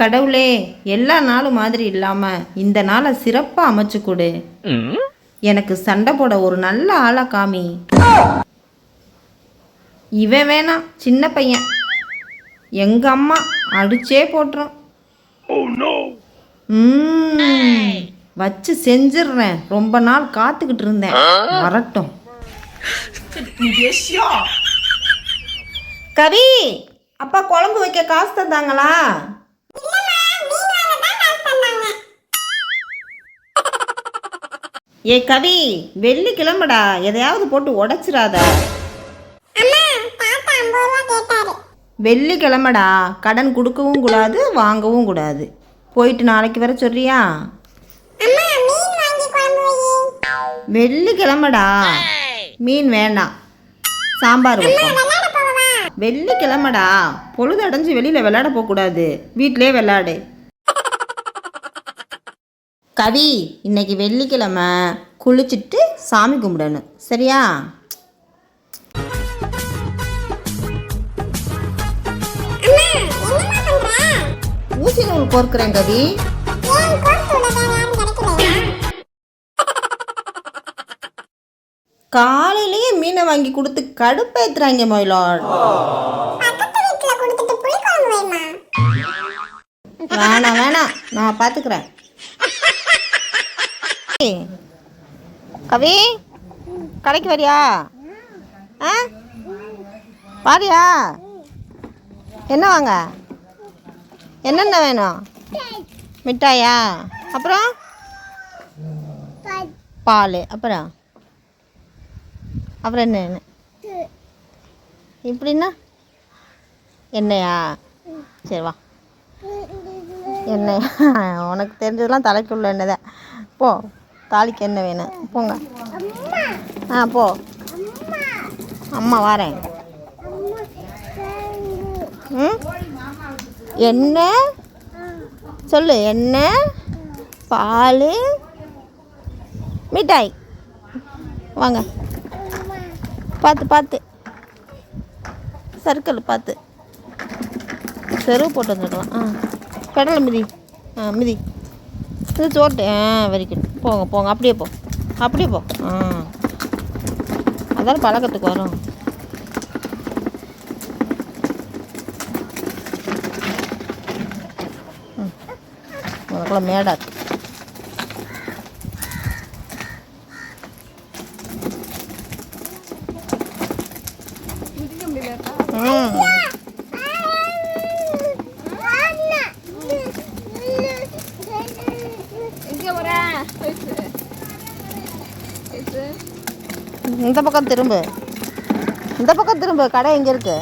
கடவுளே எல்லா நாளும் மாதிரி இல்லாமல் இந்த நாளை சிறப்பாக அமைச்சு கொடு. எனக்கு சண்டை போட ஒரு நல்ல ஆளா காமி. இவன் வேணாம் சின்ன பையன். எங்க அம்மா அடிச்சே போட்டுரும். ம்ம். வச்சு செஞ்சிடுறேன். ரொம்ப நாள் காத்துக்கிட்டு இருந்தேன். வரட்டும். கவி அப்பா குழம்பு வைக்க காசு தந்தாங்களா? ஏ கவி வெள்ளிக்கிழமைடா எதையாவது போட்டு உடைச்சிராத வெள்ளிக்கிழமைடா கடன் கொடுக்கவும் கூடாது வாங்கவும் கூடாது. போயிட்டு நாளைக்கு வர சொல்றியா? வெள்ளிக்கிழமைடா மீன் வேண்டாம். சாம்பார் வைப்போம். வெள்ளிக்கிழமைடா பொழுது அடைஞ்சு வெளியில் விளையாட போகக்கூடாது. வீட்டிலே விளையாடு. கவி இன்னைக்கு வெள்ளிக்கிழமை. குளிச்சுட்டு சாமி கும்பிடணும். சரியா? ஊசி நூல் கோர்க்குறேன் கவி காலையிலேயே மீனை வாங்கி கொடுத்து கடுப்பேத்துறாங்க மயிலாட் வேணாம் வேணாம். நான் பார்த்துக்கிறேன் கவி கடைக்கு வரியா? ஆ? வாரியா? என்ன வாங்க? என்னென்ன வேணும்? மிட்டாயா? அப்புறம்? பால். அப்புறம்? அப்புறம் என்ன என்ன? இப்படின்னா? என்னையா? சரி வா. எண்ணெய் உனக்கு தெரிஞ்சதெல்லாம் தலைக்குள்ள என்னதான் போ. தாலிக்கு என்ன வேணும்? போங்க. ஆ போ. அம்மா வரேன். ம்? என்ன? சொல்லு என்ன? பால்? மிட்டாய். வாங்க. பார்த்து பார்த்து. சர்க்கிள் பார்த்து. செருவு போட்டு வந்துடலாம் ஆ. கடலை மிதி. ஆ மிதி. இது சோட்டு ஆ வெரி குட் போங்க போங்க. அப்படியே போ. அப்படியே போ. ஆ. அதான் பழக்கத்துக்கு வரும். ம். மேடாது மேடா இருக்கு. ம் இந்த பக்கம் திரும்ப. இந்த பக்கம் திரும்ப. கடை எங்கே இருக்கு?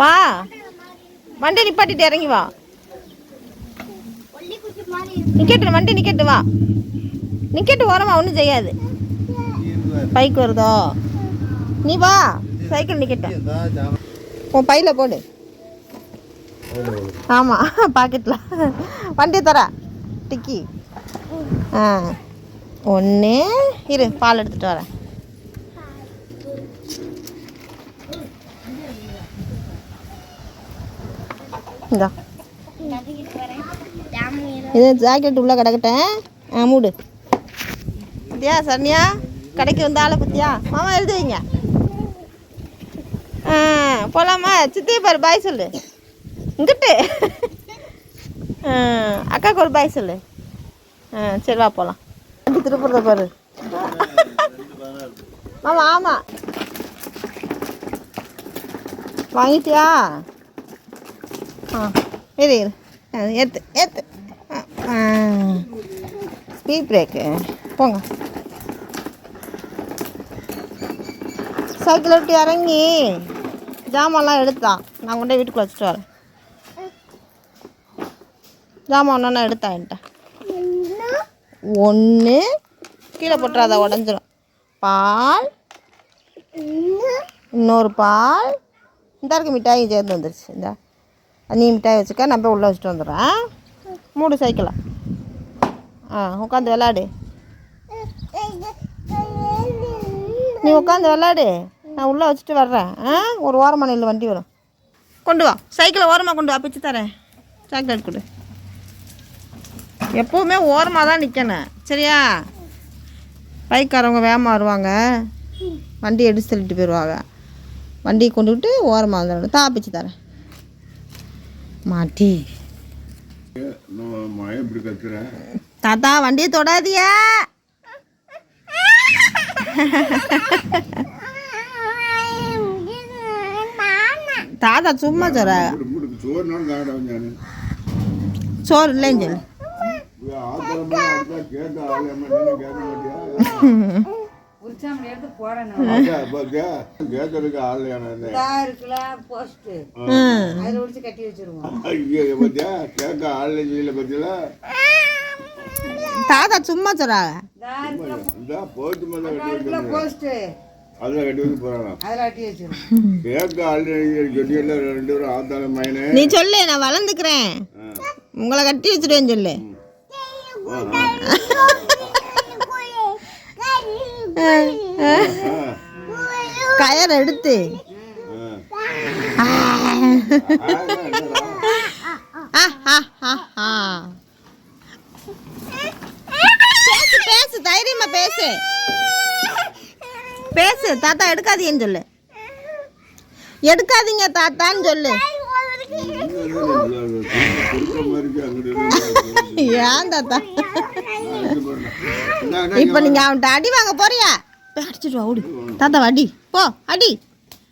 வா. வண்டி நிப்பாட்டிட்டு இறங்கி வா. நிக்கட்டு வண்டி நிக்கட்டு வா. நிக்கட்டு ஓரமா ஒன்றும் செய்யாது. பைக் வருதோ? நீ வா. சைக்கிள் நிக்கட்டு உன் பையில் போடு. ஆமாம் பாக்கெட்டில் வண்டி தர. டிக்கி. ஆ. ஒன்று இரு பால் எடுத்துகிட்டு வரேன். இந்தா. இது ஜாக்கெட் உள்ளே கிடக்கட்டேன். ஆ மூடு. பத்தியா சன்யா கடைக்கு வந்த ஆளை பத்தியா? மாமா எழுதி வைங்க. போகலாமா சித்தி பாரு பாய் சொல்லு. இங்கிட்டு. அக்காவுக்கு ஒரு பாய் சொல்லு. ஆ சரி வா போகலாம் வண்டி திருப்புறத பாரு. மாமா ஆமாம் வாங்கிட்டியா? ஆ இரு இரு. ஏத்து ஏத்து. ஸ்பீட் பிரேக்கு போங்க. சைக்கிள் விட்டு இறங்கி. ஜாமான்லாம் எடுத்தான் நான் கொண்டே போய் வீட்டுக்குள்ள வச்சுட்டு வரேன். ஜாமான் ஒன்று எடுத்தான் என்கிட்ட. ஒன்று கீழே போட்டுறாத உடஞ்சிரும். பால். இன்னொரு பால். இந்த இருக்க மிட்டாயும் சேர்ந்து வந்துருச்சு. இந்த. நீ மிட்டாய் வச்சுக்க நான் போய் உள்ளே வச்சுட்டு வந்துடுறேன். மூடு சைக்கிளா. ஆ உட்காந்து விளாடு. நீ உட்காந்து விளாடு. நான் உள்ளே வச்சுட்டு வர்றேன். ஆ? ஒரு ஓரமாக நில்லு வண்டி வரும். கொண்டு வா. சைக்கிளை ஓரமாக கொண்டு வா பிச்சு தரேன். சாக்லேட் கொடு. எப்போவுமே ஓரமாக தான் நிற்கணும் சரியா? பைக்காரவங்க வேகமாக வருவாங்க. வண்டி எடுத்து தள்ளிட்டு போயிடுவாங்க. வண்டியை கொண்டு விட்டு ஓரமாக வந்துடணும் தா பிச்சு தரேன். மாட்டி. தாத்தா வண்டியை தொடாதியா தாத்தா சும்மா சொல்ற. சோறு இல்லைன்னு சொல்லு. தாத்தா சும்மா சொல்றாங்க அதில் கேட்க ஆள் கட்டியில ரெண்டு பேரும் நீ சொல்லு நான் வளர்ந்துக்கிறேன். உங்களை கட்டி வச்சிருவேன்னு சொல்லு. கயர் எடுத்து. ஆ, ஆ, ஆ, தாத்தா எடுக்காதீங்கன்னு சொல்லு. எடுக்காதீங்க தாத்தான்னு சொல்லு. ஏன் தாத்தா? இப்போ நீங்க அவன்கிட்ட அடி வாங்க போறியா? போய் அடிச்சிட்டு ஓடு. தாத்தா அடி. போ அடி.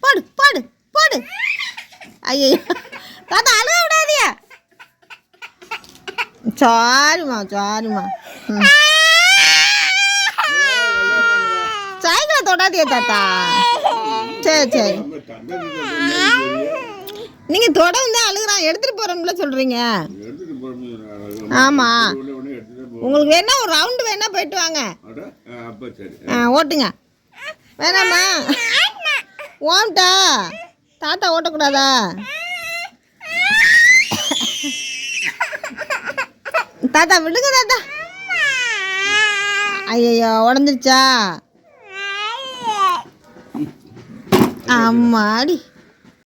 போடு போடு போடு. ஐயோ தாத்தா அழுக விடாதியா சாரிம்மா சாரிம்மா. ம். சைக்கிளை தாத்தா. சரி சரி. நீங்க தொடர்ந்து தான் அழுகுறான் எடுத்துட்டு போறோம்ல சொல்றீங்க. ஆமா. உங்களுக்கு வேணா ஒரு ரவுண்டு வேணா போயிட்டு வாங்க. ஆ, ஓட்டுங்க. வேணாமா? ஓம்டா தாத்தா ஓட்டக்கூடாதா? தாத்தா விடுங்க தாத்தா. ஐயோ உடஞ்சிருச்சா? আমার